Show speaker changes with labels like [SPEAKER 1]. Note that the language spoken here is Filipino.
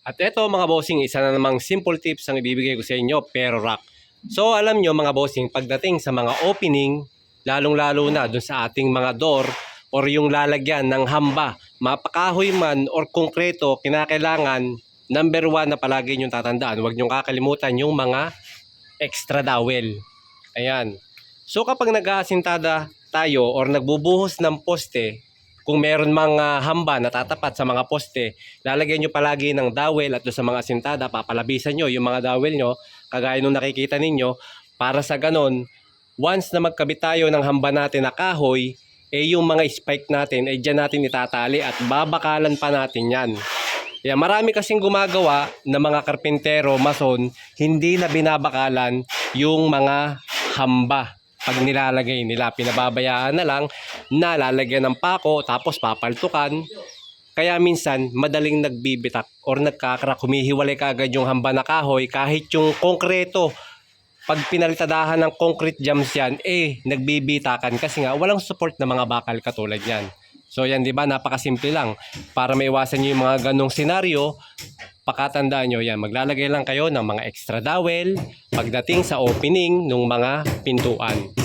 [SPEAKER 1] At eto mga bossing, isa na namang simple tips ang ibibigay ko sa inyo, pero rock. So alam nyo mga bossing, pagdating sa mga opening, lalong-lalo na dun sa ating mga door or yung lalagyan ng hamba, mapakahoy man or konkreto, kinakailangan, number one na palagi nyo tatandaan, huwag nyo kakalimutan yung mga extra dowel. Ayan. So kapag nag-aasintada tayo or nagbubuhos ng poste, kung meron mga hamba na tatapat sa mga poste, lalagyan nyo palagi ng dowel at sa mga asintada, papalabisan nyo yung mga dowel nyo, kagaya nung nakikita ninyo, para sa ganon, once na magkabit tayo ng hamba natin na kahoy, eh yung mga spike natin, eh dyan natin itatali at babakalan pa natin yan. Kaya marami kasing gumagawa ng mga karpintero, mason, hindi na binabakalan yung mga hamba pag nilalagay nila. Pinababayaan na lang na lalagyan ng pako tapos papaltukan. Kaya minsan madaling nagbibitak or nagkakrak, humihiwalay kaagad yung hamba na kahoy kahit yung konkreto pag pinalitadahan ng concrete jams yan, eh, nagbibitakan kasi nga walang support na mga bakal katulad yan. So yan, di ba, napakasimple lang. Para maiwasan nyo yung mga ganong senaryo, pakatandaan nyo yan, maglalagay lang kayo ng mga extra dowel pagdating sa opening ng mga pintuan.